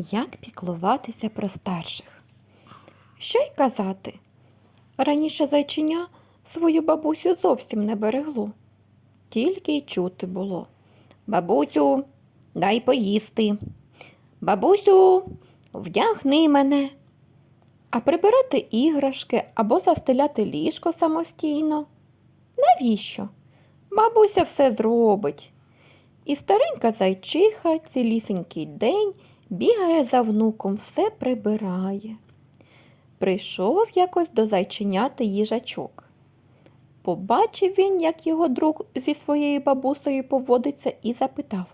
Як піклуватися про старших? Що й казати? Раніше зайчиня свою бабусю зовсім не берегло, тільки й чути було. Бабусю, дай поїсти. Бабусю, вдягни мене. А прибирати іграшки або застеляти ліжко самостійно. Навіщо? Бабуся все зробить. І старенька зайчиха цілісінький день бігає за внуком, все прибирає. Прийшов якось до зайченяти їжачок. Побачив він, як його друг зі своєю бабусею поводиться, і запитав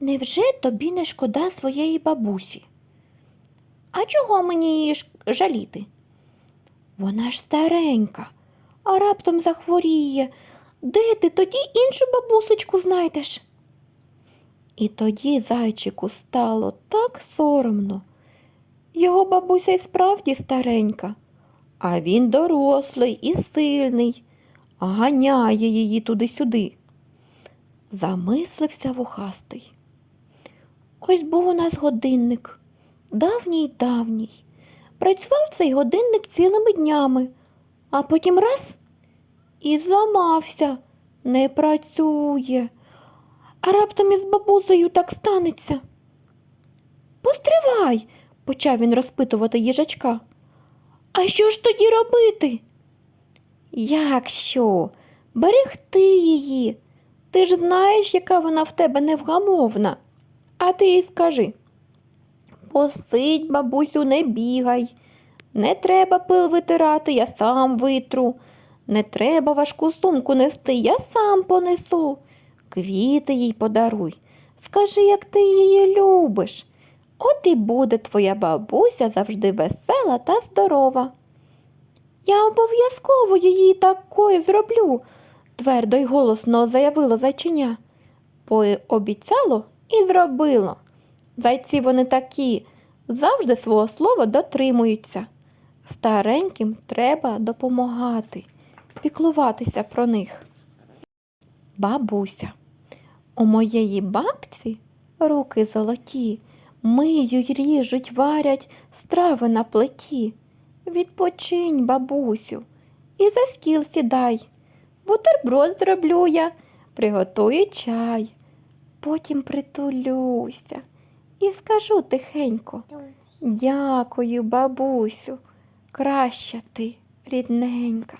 Невже тобі не шкода своєї бабусі? А чого мені її жаліти? Вона ж старенька, а раптом захворіє. Де ти тоді іншу бабусечку знайдеш? І тоді зайчику стало так соромно. Його бабуся й справді старенька, а він дорослий і сильний, ганяє її туди-сюди. Замислився вухастий. Ось був у нас годинник, давній давній. Працював цей годинник цілими днями, а потім раз і зламався, не працює. А раптом із бабусею так станеться. Постривай, почав він розпитувати їжачка. А що ж тоді робити? Як що? Берегти її. Ти ж знаєш, яка вона в тебе невгамовна. А ти їй скажи. Посидь, бабусю, не бігай. Не треба пил витирати, я сам витру. Не треба важку сумку нести, я сам понесу. Квіти їй подаруй. Скажи, як ти її любиш. От і буде твоя бабуся завжди весела та здорова. Я обов'язково її такою зроблю, твердо й голосно заявило зайчиня. Пообіцяло і зробило. Зайці вони такі, завжди свого слова дотримуються. Стареньким треба допомагати, піклуватися про них. Бабуся. У моєї бабці руки золоті, миють, ріжуть, варять страви на плиті. Відпочинь, бабусю, і за стіл сідай. Бутерброд зроблю я, приготую чай. Потім притулюся і скажу тихенько. Дякую, бабусю, краща ти, рідненька.